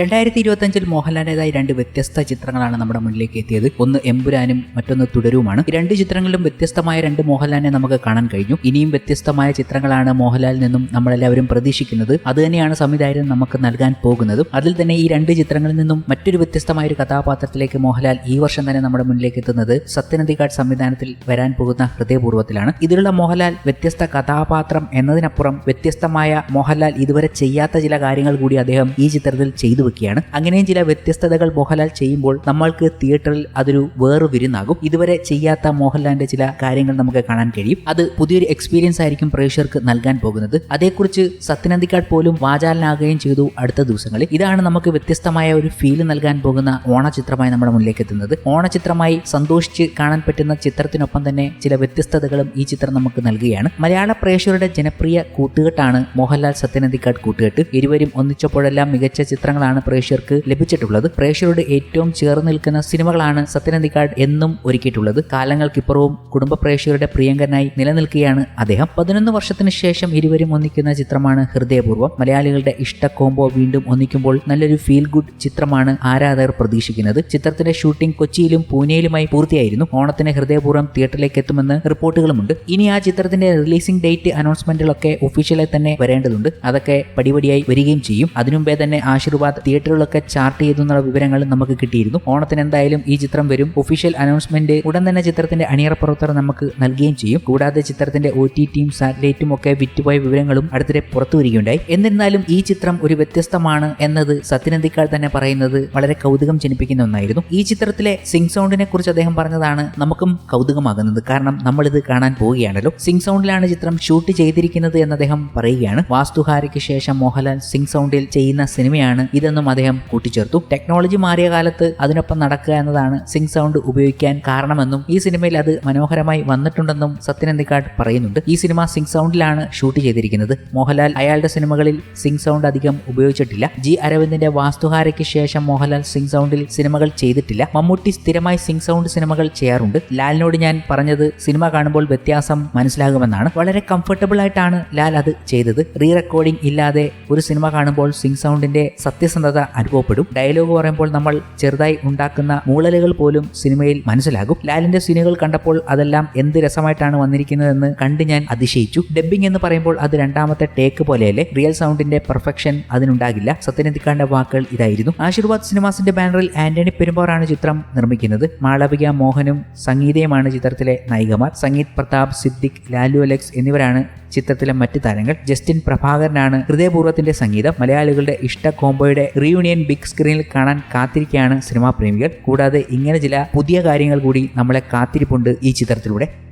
രണ്ടായിരത്തി ഇരുപത്തഞ്ചിൽ മോഹൻലാലിന്റെതായി രണ്ട് വ്യത്യസ്ത ചിത്രങ്ങളാണ് നമ്മുടെ മുന്നിലേക്ക് എത്തിയത്. ഒന്ന് എമ്പുരാനും മറ്റൊന്ന് തുടരുമാണ് രണ്ട് ചിത്രങ്ങളിലും വ്യത്യസ്തമായ രണ്ട് മോഹൻലാലിനെ നമുക്ക് കാണാൻ കഴിഞ്ഞു. ഇനിയും വ്യത്യസ്തമായ ചിത്രങ്ങളാണ് മോഹൻലാലിൽ നിന്നും നമ്മളെല്ലാവരും പ്രതീക്ഷിക്കുന്നത്. അത് തന്നെയാണ് സംവിധായകൻ നമുക്ക് നൽകാൻ പോകുന്നത്. അതിൽ തന്നെ ഈ രണ്ട് ചിത്രങ്ങളിൽ നിന്നും മറ്റൊരു വ്യത്യസ്തമായ ഒരു കഥാപാത്രത്തിലേക്ക് മോഹൻലാൽ ഈ വർഷം തന്നെ നമ്മുടെ മുന്നിലേക്ക് എത്തുന്നത് സത്യനന്ദിക്കാട് സംവിധാനത്തിൽ വരാൻ പോകുന്ന ഹൃദയപൂർവത്തിലാണ്. ഇതിലുള്ള മോഹൻലാൽ വ്യത്യസ്ത കഥാപാത്രം എന്നതിനപ്പുറം വ്യത്യസ്തമായ മോഹൻലാൽ ഇതുവരെ ചെയ്യാത്ത ചില കാര്യങ്ങൾ കൂടി അദ്ദേഹം ഈ ചിത്രത്തിൽ ചെയ്തു വെക്കുകയാണ് അങ്ങനെയും ചില വ്യത്യസ്തതകൾ മോഹൻലാൽ ചെയ്യുമ്പോൾ നമ്മൾക്ക് തിയേറ്ററിൽ അതൊരു വേറെ വിരുന്നാകും. ഇതുവരെ ചെയ്യാത്ത മോഹൻലാലിന്റെ ചില കാര്യങ്ങൾ നമുക്ക് കാണാൻ കഴിയും. അത് പുതിയൊരു എക്സ്പീരിയൻസ് ആയിരിക്കും പ്രേക്ഷകർക്ക് നൽകാൻ പോകുന്നത്. അതേക്കുറിച്ച് സത്യനന്ദിക്കാട് പോലും വാചാലനാകുകയും ചെയ്തു അടുത്ത ദിവസങ്ങളിൽ. ഇതാണ് നമുക്ക് വ്യത്യസ്തമായ ഒരു ഫീൽ നൽകാൻ പോകുന്ന ഓണചിത്രമായി നമ്മുടെ മുന്നിലേക്ക് എത്തുന്നത്. ഓണചിത്രമായി സന്തോഷിച്ച് കാണാൻ പറ്റുന്ന ചിത്രത്തിനൊപ്പം തന്നെ ചില വ്യത്യസ്തതകളും ഈ ചിത്രം നമുക്ക് നൽകുകയാണ്. മലയാള പ്രേക്ഷകരുടെ ജനപ്രിയ കൂട്ടുകെട്ടാണ് മോഹൻലാൽ സത്യനന്ദിക്കാട് കൂട്ടുകെട്ട്. ഇരുവരും ഒന്നിച്ചപ്പോഴെല്ലാം മികച്ച ചിത്രങ്ങളാണ് പ്രേക്ഷകർക്ക് ലഭിച്ചിട്ടുള്ളത്. പ്രേക്ഷകരോട് ഏറ്റവും ചേർന്ന് നിൽക്കുന്ന സിനിമകളാണ് സത്യനന്ദിക്കാട് എന്നും ഒരുക്കിയിട്ടുള്ളത്. കാലങ്ങൾക്കിപ്പുറവും കുടുംബ പ്രേക്ഷകരുടെ പ്രിയങ്കരനായി നിലനിൽക്കുകയാണ് അദ്ദേഹം. പതിനൊന്ന് വർഷത്തിന് ശേഷം ഇരുവരും ഒന്നിക്കുന്ന ചിത്രമാണ് ഹൃദയപൂർവം. മലയാളികളുടെ ഇഷ്ട കോംബോ വീണ്ടും ഒന്നിക്കുമ്പോൾ നല്ലൊരു ഫീൽ ഗുഡ് ചിത്രമാണ് ആരാധകർ പ്രതീക്ഷിക്കുന്നത്. ചിത്രത്തിന്റെ ഷൂട്ടിംഗ് കൊച്ചിയിലും പൂനെയിലുമായി പൂർത്തിയായിരുന്നു. ഓണത്തിന് ഹൃദയപൂർവം തിയേറ്ററിലേക്ക് എത്തുമെന്ന് റിപ്പോർട്ടുകളുമുണ്ട്. ഇനി ആ ചിത്രത്തിന്റെ റിലീസിംഗ് ഡേറ്റ് അനൗൺസ്മെന്റുകളൊക്കെ ഒഫീഷ്യലായി തന്നെ വരേണ്ടതുണ്ട്. അതൊക്കെ പടിപടിയായി വരികയും ചെയ്യും. അതിനുമുമ്പേ തന്നെ ആശീർവാദ് തിയേറ്ററുകളൊക്കെ ചാർട്ട് ചെയ്തു എന്നുള്ള വിവരങ്ങൾ നമുക്ക് കിട്ടിയിരുന്നു. ഓണത്തിന് എന്തായാലും ഈ ചിത്രം വരും. ഒഫീഷ്യൽ അനൗൺസ്മെന്റ് ഉടൻ തന്നെ ചിത്രത്തിന്റെ അണിയറ നമുക്ക് നൽകുകയും ചെയ്യും. കൂടാതെ ചിത്രത്തിന്റെ ഒ ടി ടിയും സാറ്റലൈറ്റും ഒക്കെ വിറ്റുപോയ വിവരങ്ങളും അടുത്തിടെ പുറത്തു വരികയുണ്ടായി. എന്നിരുന്നാലും ഈ ചിത്രം ഒരു വ്യത്യസ്തമാണ് എന്നത് സത്യനന്ദിക്കാൾ തന്നെ പറയുന്നത് വളരെ കൗതുകം ജനിപ്പിക്കുന്ന ഒന്നായിരുന്നു. ഈ ചിത്രത്തിലെ സിംഗ് സൗണ്ടിനെ കുറിച്ച് അദ്ദേഹം പറഞ്ഞതാണ് നമുക്കും കൗതുകമാകുന്നത്. കാരണം നമ്മൾ ഇത് കാണാൻ പോവുകയാണല്ലോ. സിംഗ് സൗണ്ടിലാണ് ചിത്രം ഷൂട്ട് ചെയ്തിരിക്കുന്നത് എന്ന് അദ്ദേഹം പറയുകയാണ്. വാസ്തുഹാരയ്ക്ക് ശേഷം മോഹൻലാൽ സിംഗ് സൗണ്ടിൽ ചെയ്യുന്ന സിനിമയാണ് ഇതെന്നും അദ്ദേഹം കൂട്ടിച്ചേർത്തു. ടെക്നോളജി മാറിയ കാലത്ത് അതിനൊപ്പം നടക്കുക എന്നതാണ് സിംഗ് സൗണ്ട് ഉപയോഗിക്കാൻ കാരണമെന്നും ഈ സിനിമയിൽ അത് മനോഹരമായി വന്നിട്ടുണ്ടെന്നും സത്യനന്ദിക്കാട് പറയുന്നുണ്ട്. ഈ സിനിമ സിംഗ് സൗണ്ടിലാണ് ഷൂട്ട് ചെയ്തിരിക്കുന്നത്. മോഹൻലാൽ അയാളുടെ സിനിമകളിൽ സിംഗ് സൗണ്ട് അധികം ഉപയോഗിച്ചിട്ടില്ല. ജി അരവിന്ദിന്റെ വാസ്തുഹാരയ്ക്ക് ശേഷം മോഹൻലാൽ സിംഗ് സൗണ്ടിൽ സിനിമകൾ ചെയ്തിട്ടില്ല. മമ്മൂട്ടി സ്ഥിരമായി സിംഗ് സൗണ്ട് സിനിമകൾ ചെയ്യാറുണ്ട്. ലാലിനോട് ഞാൻ പറഞ്ഞത് സിനിമ കാണുമ്പോൾ വ്യത്യാസം മനസ്സിലാകുമെന്നാണ്. വളരെ കംഫർട്ടബിൾ ആയിട്ടാണ് ലാൽ അത് ചെയ്തത്. റീ റെക്കോർഡിംഗ് ഇല്ലാതെ ഒരു സിനിമ കാണുമ്പോൾ സിംഗ് സൗണ്ടിന്റെ സത്യസന്ധത അനുഭവപ്പെടും. ഡയലോഗ് പറയുമ്പോൾ നമ്മൾ ചെറുതായി ഉണ്ടാക്കുന്ന മൂളലുകൾ പോലും സിനിമയിൽ മനസ്സിലാകും. ലാലിന്റെ സീനുകൾ കണ്ടപ്പോൾ അതെല്ലാം എന്ത് രസമായിട്ടാണ് വന്നിരിക്കുന്നതെന്ന് കണ്ട് ഞാൻ അതിശയിച്ചു. ഡബ്ബിംഗ് എന്ന് പറയുമ്പോൾ അത് രണ്ടാമത്തെ ടേക്ക് പോലെയല്ലേ? Real സൗണ്ടിന്റെ perfection അതിനുണ്ടാകില്ല. സത്യനന്ദിക്കാന്റെ വാക്കുകൾ ഇതായിരുന്നു. ആശീർവാദ് സിനിമാസിന്റെ ബാനറിൽ ആന്റണി പെരുമ്പോറാണ് ചിത്രം നിർമ്മിക്കുന്നത്. മാളവിക മോഹനും സംഗീതയുമാണ് ചിത്രത്തിലെ നായികമാർ. സംഗീത് പ്രതാപ് സിദ്ദിഖ് ലാലു അലക്സ് എന്നിവരാണ് ചിത്രത്തിലെ മറ്റ് താരങ്ങൾ. ജസ്റ്റിൻ പ്രഭാകരനാണ് ഹൃദയപൂർവത്തിന്റെ സംഗീതം. മലയാളികളുടെ ഇഷ്ട കോംബോയുടെ റീയൂണിയൻ ബിഗ് സ്ക്രീനിൽ കാണാൻ കാത്തിരിക്കുകയാണ് സിനിമാ പ്രേമികൾ. കൂടാതെ ഇങ്ങനെ ചില പുതിയ കാര്യങ്ങൾ കൂടി നമ്മളെ കാത്തിരിപ്പുണ്ട് ഈ ചിത്രത്തിലൂടെ.